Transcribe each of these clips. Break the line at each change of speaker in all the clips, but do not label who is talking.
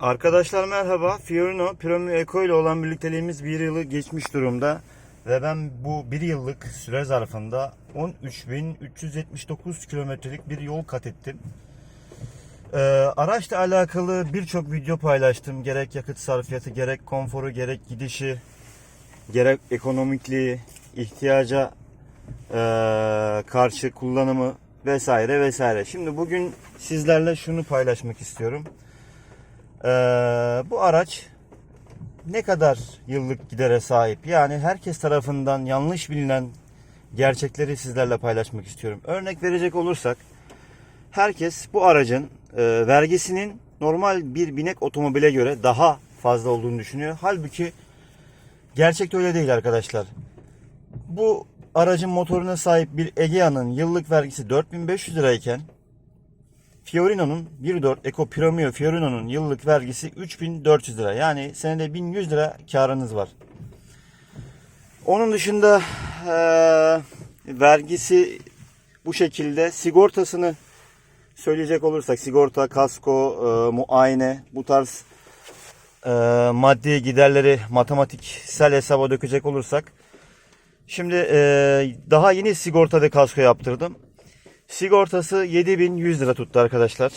Arkadaşlar merhaba. Fiorino Premium Eco ile olan birlikteliğimiz bir yılı geçmiş durumda. Ve ben bu bir yıllık süre zarfında 13.379 kilometrelik bir yol kat ettim. Ee, araçla alakalı birçok video paylaştım. Gerek yakıt sarfiyatı, gerek konforu, gerek gidişi, gerek ekonomikliği, ihtiyaca ee, karşı kullanımı vesaire vesaire. Şimdi bugün sizlerle şunu paylaşmak istiyorum. Ee, bu araç ne kadar yıllık gidere sahip? Yani herkes tarafından yanlış bilinen gerçekleri sizlerle paylaşmak istiyorum. Örnek verecek olursak herkes bu aracın e, vergisinin normal bir binek otomobile göre daha fazla olduğunu düşünüyor. Halbuki gerçekte öyle değil arkadaşlar. Bu aracın motoruna sahip bir Egea'nın yıllık vergisi 4500 lirayken Fiorino'nun 1.4 Eco Premio Fiorino'nun yıllık vergisi 3400 lira. Yani senede 1100 lira karınız var. Onun dışında eee, vergisi bu şekilde sigortasını söyleyecek olursak sigorta, kasko, eee, muayene bu tarz eee, maddi giderleri matematiksel hesaba dökecek olursak şimdi eee, daha yeni sigorta ve kasko yaptırdım. Sigortası 7100 lira tuttu arkadaşlar.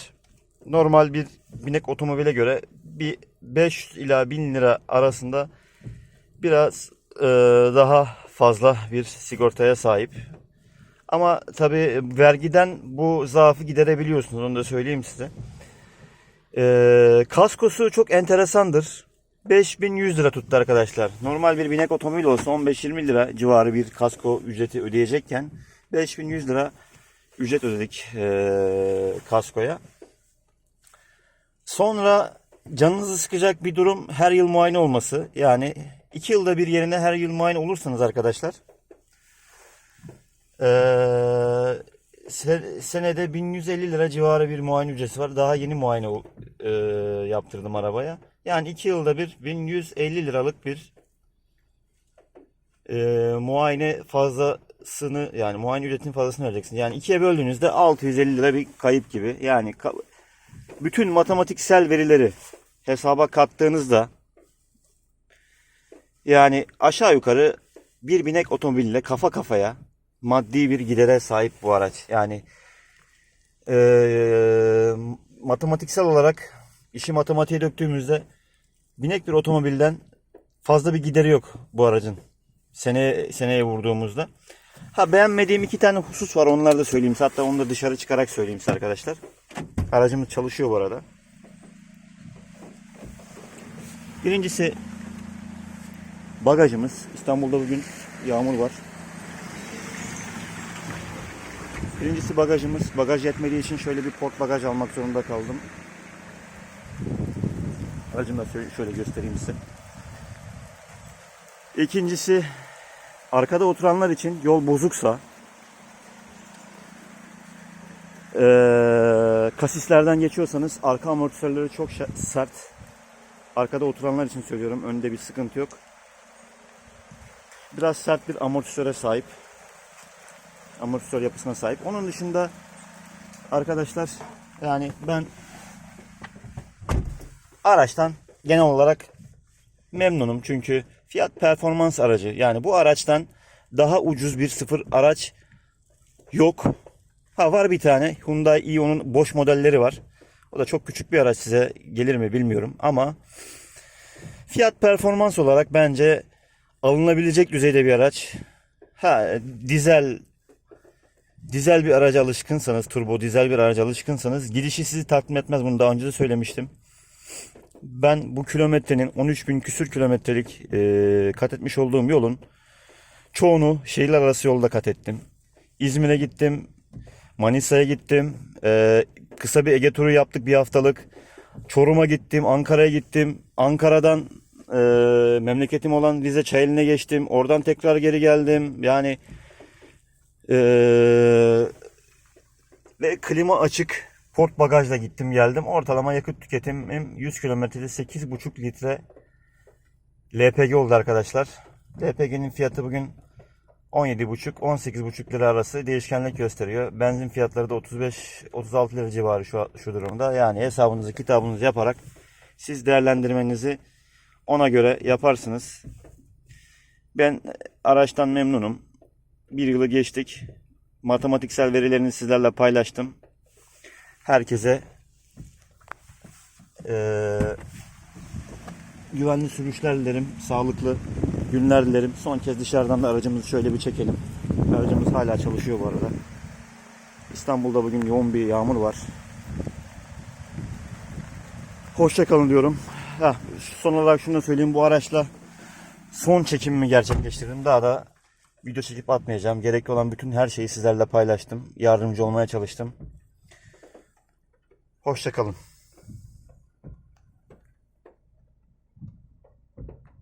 Normal bir binek otomobile göre bir 500 ila 1000 lira arasında biraz e, daha fazla bir sigortaya sahip. Ama tabi vergiden bu zaafı giderebiliyorsunuz onu da söyleyeyim size. E, kaskosu çok enteresandır. 5100 lira tuttu arkadaşlar. Normal bir binek otomobil olsa 15-20 lira civarı bir kasko ücreti ödeyecekken 5100 lira ücret ödedik eee, kaskoya. Sonra canınızı sıkacak bir durum her yıl muayene olması. Yani iki yılda bir yerine her yıl muayene olursanız arkadaşlar se- senede 1150 lira civarı bir muayene ücreti var. Daha yeni muayene eee, yaptırdım arabaya. Yani iki yılda bir 1150 liralık bir eee, muayene fazlasını yani muayene ücretinin fazlasını vereceksin. Yani ikiye böldüğünüzde 650 lira bir kayıp gibi. Yani bütün matematiksel verileri hesaba kattığınızda yani aşağı yukarı bir binek otomobille kafa kafaya maddi bir gidere sahip bu araç. Yani eee, matematiksel olarak işi matematiğe döktüğümüzde binek bir otomobilden fazla bir gideri yok bu aracın. Seneye, seneye vurduğumuzda. Ha beğenmediğim iki tane husus var. Onları da söyleyeyim. Hatta onu da dışarı çıkarak söyleyeyim size arkadaşlar. Aracımız çalışıyor bu arada. Birincisi bagajımız. İstanbul'da bugün yağmur var. Birincisi bagajımız. Bagaj yetmediği için şöyle bir port bagaj almak zorunda kaldım. Aracımı da şöyle göstereyim size. İkincisi arkada oturanlar için yol bozuksa eee, kasislerden geçiyorsanız arka amortisörleri çok sert. Arkada oturanlar için söylüyorum. Önde bir sıkıntı yok. Biraz sert bir amortisöre sahip. Amortisör yapısına sahip. Onun dışında arkadaşlar yani ben araçtan genel olarak memnunum çünkü fiyat performans aracı. Yani bu araçtan daha ucuz bir sıfır araç yok. Ha var bir tane Hyundai Ion'un boş modelleri var. O da çok küçük bir araç size gelir mi bilmiyorum ama fiyat performans olarak bence alınabilecek düzeyde bir araç. Ha dizel dizel bir araca alışkınsanız, turbo dizel bir araca alışkınsanız gidişi sizi tatmin etmez. Bunu daha önce de söylemiştim. Ben bu kilometrenin 13 bin küsür kilometrelik e, kat etmiş olduğum yolun çoğunu şehirler arası yolda kat ettim. İzmir'e gittim, Manisa'ya gittim, e, kısa bir Ege turu yaptık bir haftalık. Çorum'a gittim, Ankara'ya gittim. Ankara'dan e, memleketim olan Rize Çayeli'ne geçtim. Oradan tekrar geri geldim. Yani e, ve klima açık port bagajla gittim geldim. Ortalama yakıt tüketimim 100 kilometrede 8,5 litre LPG oldu arkadaşlar. LPG'nin fiyatı bugün 17,5-18,5 lira arası değişkenlik gösteriyor. Benzin fiyatları da 35-36 lira civarı şu, şu durumda. Yani hesabınızı kitabınızı yaparak Siz değerlendirmenizi ona göre yaparsınız. Ben araçtan memnunum. Bir yılı geçtik. Matematiksel verilerini sizlerle paylaştım. Herkese eee, güvenli sürüşler dilerim. Sağlıklı günler dilerim. Son kez dışarıdan da aracımızı şöyle bir çekelim. Aracımız hala çalışıyor bu arada. İstanbul'da bugün yoğun bir yağmur var. Hoşçakalın diyorum. Heh, son olarak şunu da söyleyeyim. Bu araçla son çekimimi gerçekleştirdim. Daha da video çekip atmayacağım. Gerekli olan bütün her şeyi sizlerle paylaştım. Yardımcı olmaya çalıştım. Hoşçakalın.